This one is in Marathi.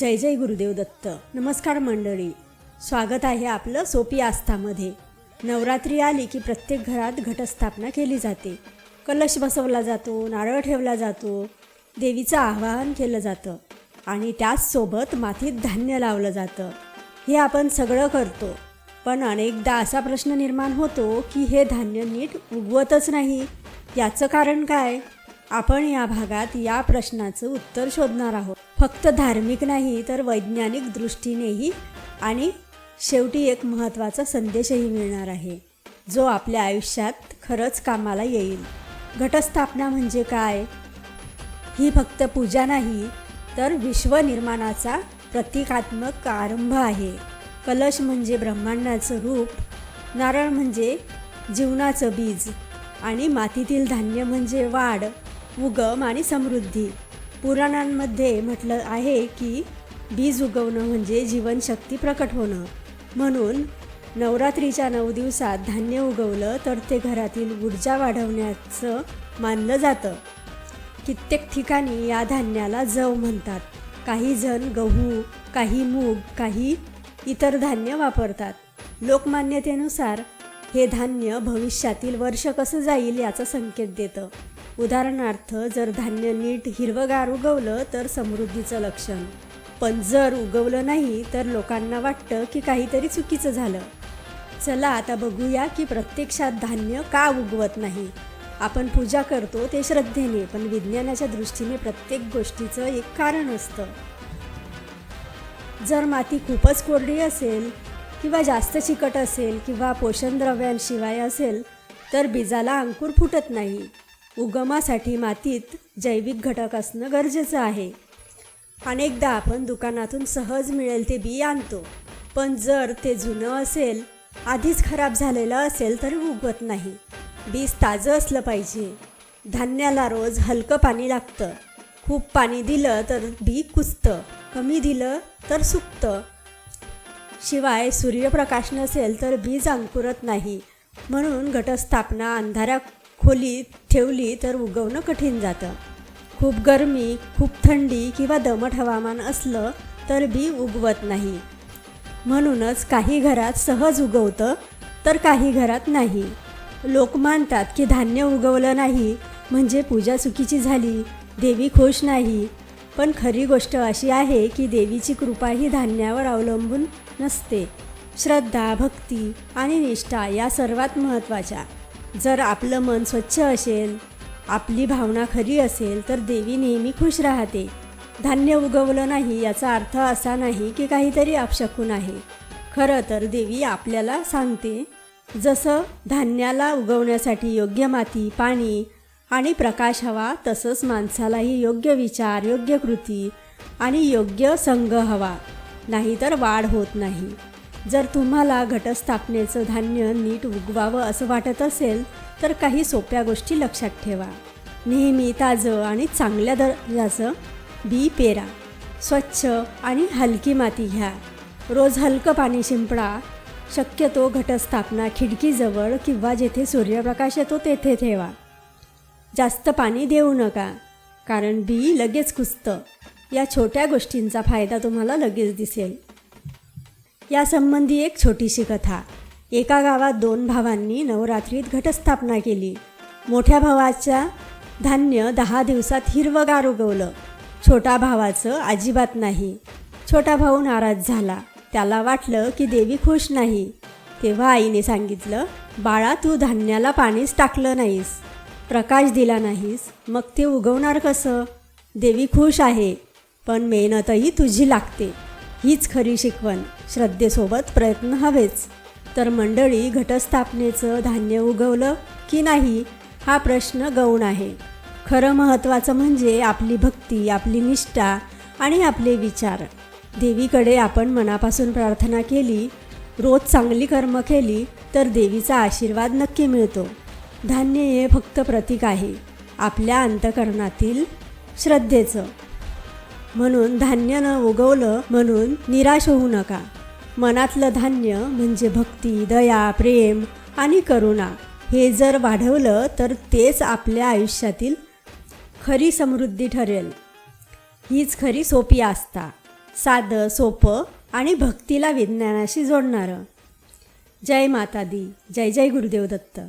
जय जय गुरुदेव दत्त. नमस्कार मंडळी. स्वागत आहे आपलं सोपी आस्थामध्ये. नवरात्री आली की प्रत्येक घरात घटस्थापना केली जाते. कलश बसवला जातो नारळ ठेवला जातो देवीचं आवाहन केलं जातं आणि त्याचसोबत मातीत धान्य लावलं जातं. हे आपण सगळं करतो. पण अनेकदा असा प्रश्न निर्माण होतो की हे धान्य नीट उगवतच नाही. याचं कारण काय? आपण या भागात या प्रश्नाचं उत्तर शोधणार आहोत. फक्त धार्मिक नाही तर वैज्ञानिक दृष्टीनेही. आणि शेवटी एक महत्त्वाचा संदेशही मिळणार आहे जो आपल्या आयुष्यात खरंच कामाला येईल. घटस्थापना म्हणजे काय? ही फक्त पूजा नाही तर विश्वनिर्माणाचा प्रतिकात्मक आरंभ आहे. कलश म्हणजे ब्रह्मांडाचं रूप नारळ म्हणजे जीवनाचं बीज आणि मातीतील धान्य म्हणजे वाढ. उगम आणि समृद्धी. पुराणांमध्ये म्हटलं आहे की बीज उगवणं म्हणजे जीवनशक्ती प्रकट होणं. म्हणून नवरात्रीच्या नऊ दिवसात धान्य उगवलं तर ते घरातील ऊर्जा वाढवण्याचं मानलं जातं. कित्येक ठिकाणी या धान्याला जव म्हणतात. काही जण गहू काही मूग काही इतर धान्य वापरतात. लोकमान्यतेनुसार हे धान्य भविष्यातील वर्ष कसं जाईल याचा संकेत देतं. उदाहरणार्थ जर धान्य नीट हिरवगार उगवलं तर समृद्धीचं लक्षण. पण जर उगवलं नाही तर लोकांना वाटतं की काहीतरी चुकीचं झालं. चला आता बघूया की प्रत्यक्षात धान्य का उगवत नाही. आपण पूजा करतो ते श्रद्धेने पण विज्ञानाच्या दृष्टीने प्रत्येक गोष्टीचं एक कारण असतं. जर माती खूपच कोरडी असेल किंवा जास्त चिकट असेल किंवा पोषणद्रव्यांशिवाय असेल तर बीजाला अंकुर फुटत नाही. उगमासाठी मातीत जैविक घटक असणं गरजेचं आहे. अनेकदा आपण दुकानातून सहज मिळेल ते बी आणतो पण जर ते जुनं असेल आधीच खराब झालेलं असेल तर उगवत नाही. बीज ताजं असलं पाहिजे. धान्याला रोज हलकं पाणी लागतं. खूप पाणी दिलं तर बी कुजतं कमी दिलं तर सुकतं. शिवाय सूर्यप्रकाश नसेल तर बीज अंकुरत नाही. म्हणून घटस्थापना अंधाऱ्या खोलीत ठेवली तर उगवणं कठीण जातं. खूप गरमी खूप थंडी किंवा दमट हवामान असलं तर बी उगवत नाही. म्हणूनच काही घरात सहज उगवतं तर काही घरात नाही. लोक मानतात की धान्य उगवलं नाही म्हणजे पूजा चुकीची झाली देवी खुश नाही. पण खरी गोष्ट अशी आहे की देवीची कृपा ही धान्यावर अवलंबून नसते. श्रद्धा भक्ती आणि निष्ठा या सर्वात महत्त्वाच्या. जर आपलं मन स्वच्छ असेल आपली भावना खरी असेल तर देवी नेहमी खुश राहते. धान्य उगवलं नाही याचा अर्थ असा नाही की काहीतरी अपशकून आहे. खरं तर देवी आपल्याला सांगते जसं धान्याला उगवण्यासाठी योग्य माती पाणी आणि प्रकाश हवा तसंच माणसालाही योग्य विचार योग्य कृती आणि योग्य संघ हवा. नाहीतर वाढ होत नाही. जर तुम्हाला घटस्थापनेचं धान्य नीट उगवावं असं वाटत असेल तर काही सोप्या गोष्टी लक्षात ठेवा. नेहमी ताजं आणि चांगल्या दर्जाचं बी पेरा. स्वच्छ आणि हलकी माती घ्या. रोज हलकं पाणी शिंपडा. शक्यतो घटस्थापना खिडकीजवळ किंवा जेथे सूर्यप्रकाश येतो तेथे ठेवा. जास्त पाणी देऊ नका कारण बी लगेच कुजतं या छोट्या गोष्टींचा फायदा तुम्हाला लगेच दिसेल. यासंबंधी एक छोटीशी कथा. एका गावात दोन भावांनी नवरात्रीत घटस्थापना केली. मोठ्या भावाच्या धान्य दहा दिवसात हिरवगार उगवलं. छोटा भावाचं अजिबात नाही. छोटा भाऊ नाराज झाला. त्याला वाटलं की देवी खुश नाही. तेव्हा आईने सांगितलं बाळा तू धान्याला पाणीच टाकलं नाहीस. प्रकाश दिला नाहीस. मग ते उगवणार कसं? देवी खुश आहे पण मेहनतही तुझी लागते. हीच खरी शिकवण. श्रद्धेसोबत प्रयत्न हवेच. तर मंडळी घटस्थापनेचं धान्य उगवलं की नाही हा प्रश्न गौण आहे. खरं महत्त्वाचं म्हणजे आपली भक्ती आपली निष्ठा आणि आपले विचार. देवीकडे आपण मनापासून प्रार्थना केली रोज चांगली कर्म केली तर देवीचा आशीर्वाद नक्की मिळतो. धान्य हे फक्त प्रतीक आहे. आपल्या अंतकरणातील श्रद्धेचं. म्हणून धान्य न उगवलं म्हणून निराश होऊ नका. मनातलं धान्य म्हणजे भक्ती दया प्रेम आणि करुणा. हे जर वाढवलं तर तेच आपल्या आयुष्यातील खरी समृद्धी ठरेल. हीच खरी सोपी आस्था. साधं सोपं आणि भक्तीला विज्ञानाशी जोडणारं. जय माता दी. जय जय गुरुदेव दत्त.